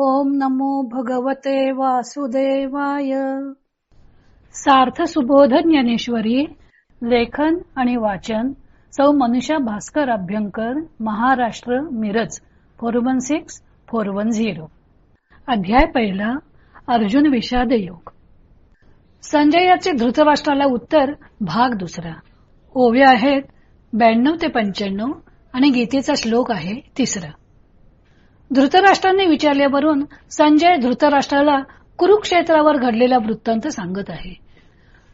ओम नमो भगवते वासुदेवाय. सार्थ सुबोध ज्ञानेश्वरी लेखन आणि वाचन सौ Manusha Bhaskar Abhyankar Maharashtra Miraj four one six four one zero. अध्याय पहिला अर्जुन विषाद योग संजयाचे धृतराष्ट्राला उत्तर भाग दुसरा. ओव्या आहेत ब्याण्णव ते पंच्याण्णव आणि गीतेचा श्लोक आहे तिसरा. धृतराष्ट्राने विचारल्यावरून संजय धृतराष्ट्राला कुरुक्षेत्रावर घडलेला वृत्तांत सांगत आहे.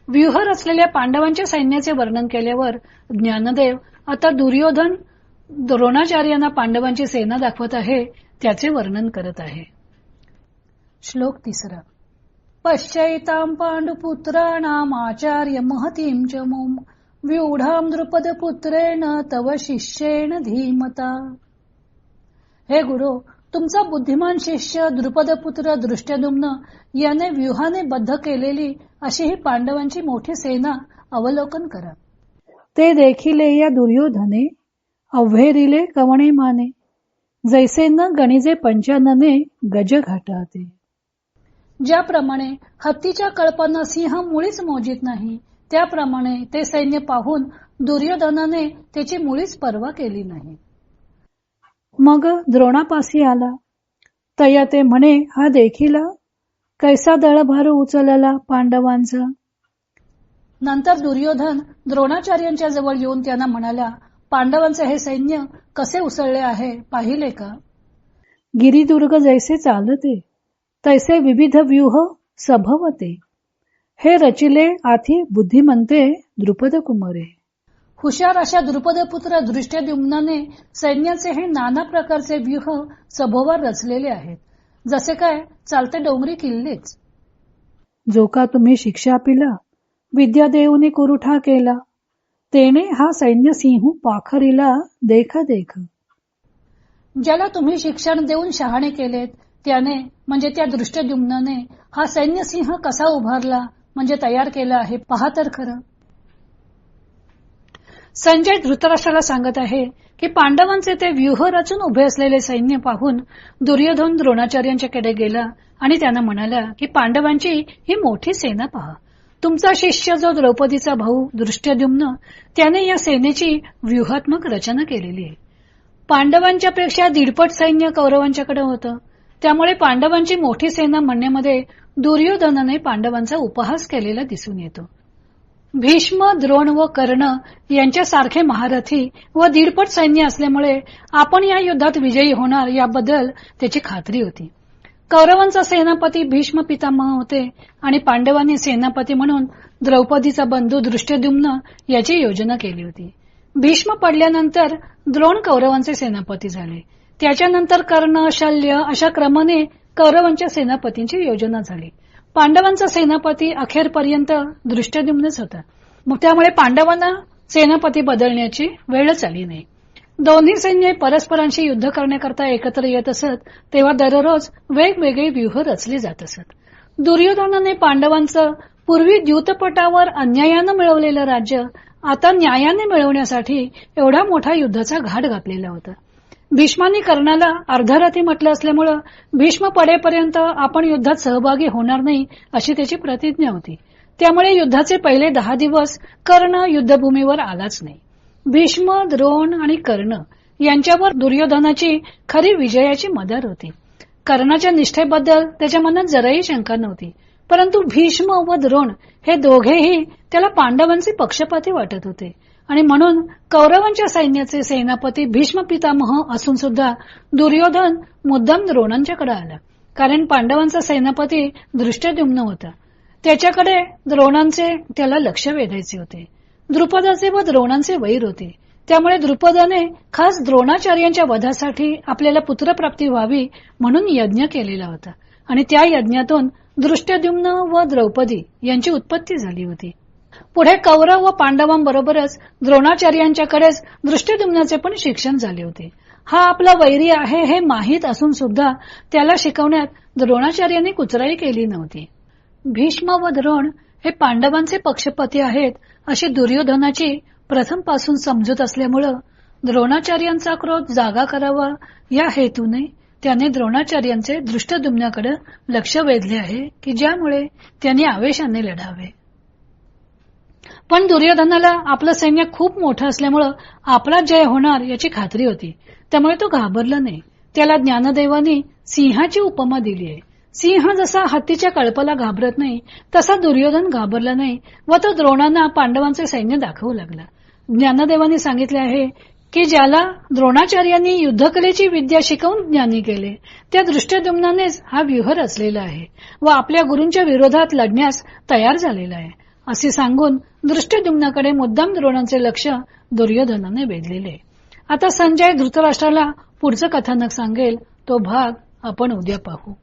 व्यूह रचलेल्या पांडवांच्या सैन्याचे वर्णन केल्यावर ज्ञानदेव आता दुर्योधन द्रोणाचार्यांना पांडवांची सेना दाखवत आहे त्याचे वर्णन करत आहे. श्लोक तिसरा. पश्चैतां पाण्डुपुत्राणाम् आचार्य महतीं च मुम व्यूढां द्रुपदपुत्रेण तव शिष्येण धीमता. हे गुरु तुमचा बुद्धिमान शिष्य द्रुपदपुत्र दृष्टदुम्न याने व्यूहाने बद्ध केलेली अशी ही पांडवांची मोठी सेना अवलोकन करा. ते देखील या दुर्योधने अव्हेरिले कवणे माने जैसे न गणिजे पंचानने गज घाटाते. ज्याप्रमाणे हत्तीच्या कळपांना सिंह मुळीच मोजित नाही त्याप्रमाणे ते सैन्य पाहून दुर्योधनाने त्याची मुळीच पर्वा केली नाही. मग द्रोणापासी आला. तया ते म्हणे हा देखील कैसा दळभार उचलला पांडवांचा? नंतर दुर्योधन द्रोणाचार्यांच्या जवळ येऊन त्यांना म्हणाला पांडवांचे हे सैन्य कसे उसळले आहे पाहिले का? गिरिदुर्ग जैसे चालते तैसे विविध व्यूह सभवते. हे रचिले आथी बुद्धिमंते द्रुपद कुमारे हुशार अशा द्रुपदपुत्र दृष्ट्यद्युम्नाने सैन्याचे हे नाना प्रकारचे व्यूह सभोवर रचलेले आहेत. जसे काय चालते डोंगरी किल्लेच. जो का तुम्ही शिक्षा पिला विद्या देऊने कुरुठा केला तेने हा सैन्य सिंह पाखरीला देख देख. ज्याला तुम्ही शिक्षण देऊन शहाणे केलेत त्याने म्हणजे त्या दृष्टद्युम्नाने हा सैन्य सिंह कसा उभारला म्हणजे तयार केला आहे पहा तर खरं. संजय धृतराष्ट्राला सांगत आहे की पांडवांचे ते व्यूह रचून उभे असलेले सैन्य पाहून दुर्योधन द्रोणाचार्यांच्याकडे गेला आणि त्यांना म्हणाला की पांडवांची ही मोठी सेना पहा. तुमचा शिष्य जो द्रौपदीचा भाऊ दृष्ट्यद्युम्न त्याने या सेनेची व्यूहात्मक रचना केलेली आहे. पांडवांच्या पेक्षा दीडपट सैन्य कौरवांच्याकडे होतं. त्यामुळे पांडवांची मोठी सेना म्हणण्यामध्ये दुर्योधनाने पांडवांचा उपहास केलेला दिसून येतो. भीष्म द्रोण व कर्ण यांच्यासारखे महारथी व दीडपट सैन्य असल्यामुळे आपण या युद्धात विजयी होणार याबद्दल त्याची खात्री होती. कौरवांचा सेनापती भीष्म पितामह होते आणि पांडवांनी सेनापती म्हणून द्रौपदीचा बंधू दृष्टद्युम्न याची योजना केली होती. भीष्म पडल्यानंतर द्रोण कौरवांचे सेनापती झाले. त्याच्यानंतर कर्ण शल्य अशा क्रमाने कौरवांच्या सेनापतींची योजना झाली. पांडवांचा सेनापती अखेरपर्यंत दृष्टद्युम्नच होता. मग त्यामुळे पांडवांना सेनापती बदलण्याची वेळच आली नाही. दोन्ही सैन्य परस्परांशी युद्ध करण्याकरता एकत्र येत असत तेव्हा दररोज वेगवेगळे व्यूह रचली जात असत. दुर्योधनाने पांडवांचं पूर्वी द्यूतपटावर अन्यायानं मिळवलेलं राज्य आता न्यायाने मिळवण्यासाठी एवढा मोठा युद्धाचा घाट घातलेला होता. भीष्मानी कर्णाला अर्धरथी म्हटलं असल्यामुळं भीष्म पडेपर्यंत आपण युद्धात सहभागी होणार नाही अशी त्याची प्रतिज्ञा होती. त्यामुळे युद्धाचे पहिले दहा दिवस कर्ण युद्धभूमीवर आलाच नाही. भीष्म द्रोण आणि कर्ण यांच्यावर दुर्योधनाची खरी विजयाची मदर होती. कर्णाच्या निष्ठेबद्दल त्याच्या मनात जराही शंका नव्हती. परंतु भीष्म व द्रोण हे दोघेही त्याला पांडवांचे पक्षपाती वाटत होते. आणि म्हणून कौरवांच्या सैन्याचे सेनापती भीष्म पितामह असून सुद्धा दुर्योधन मुद्दाम द्रोणांच्याकडे आला. कारण पांडवांचा सेनापती दृष्टद्युम्न होता. त्याच्याकडे द्रोणांचे त्याला लक्ष वेधायचे होते. द्रुपदाचे व द्रोणांचे वैर होते. त्यामुळे द्रुपदाने खास द्रोणाचार्यांच्या वधासाठी आपल्याला पुत्रप्राप्ती व्हावी म्हणून यज्ञ केलेला होता. आणि त्या यज्ञातून दृष्टद्युम्न व द्रौपदी यांची उत्पत्ती झाली होती. पुढे कौरव व पांडवांबरोबरच द्रोणाचार्यांच्याकडेच दृष्टद्युम्नाचे पण शिक्षण झाले होते. हा आपला वैरी आहे हे माहीत असून सुद्धा त्याला शिकवण्यात द्रोणाचार्यांनी कुचराई केली नव्हती. भीष्म व द्रोण हे पांडवांचे पक्षपती आहेत अशी दुर्योधनाची प्रथमपासून समजूत असल्यामुळं द्रोणाचार्यांचा क्रोध जागा करावा या हेतूने त्याने द्रोणाचार्यांचे दृष्टदुम्नाकडे लक्ष वेधले आहे की ज्यामुळे त्यांनी आवेशाने लढावे. पण दुर्योधनाला आपलं सैन्य खूप मोठं असल्यामुळं आपला जय होणार याची खात्री होती. त्यामुळे तो घाबरला नाही. त्याला ज्ञानदेवानी सिंहाची उपमा दिली आहे. सिंह जसा हत्तीच्या कळपाला घाबरत नाही तसा दुर्योधन घाबरला नाही व तो द्रोणांना पांडवांचे सैन्य दाखवू लागला. ज्ञानदेवानी सांगितले आहे की ज्याला द्रोणाचार्यांनी युद्धकलेची विद्या शिकवून ज्ञानी केले त्या दृष्टदुम्नानेच हा व्यूह रचलेला आहे व आपल्या गुरूंच्या विरोधात लढण्यास तयार झालेला आहे. असे सांगून दृष्टदुम्नाकडे मुद्दाम द्रोणांचे लक्ष दुर्योधनाने वेधलेले. आता संजय धृतराष्ट्राला पुढचं कथानक सांगेल तो भाग आपण उद्या पाहू.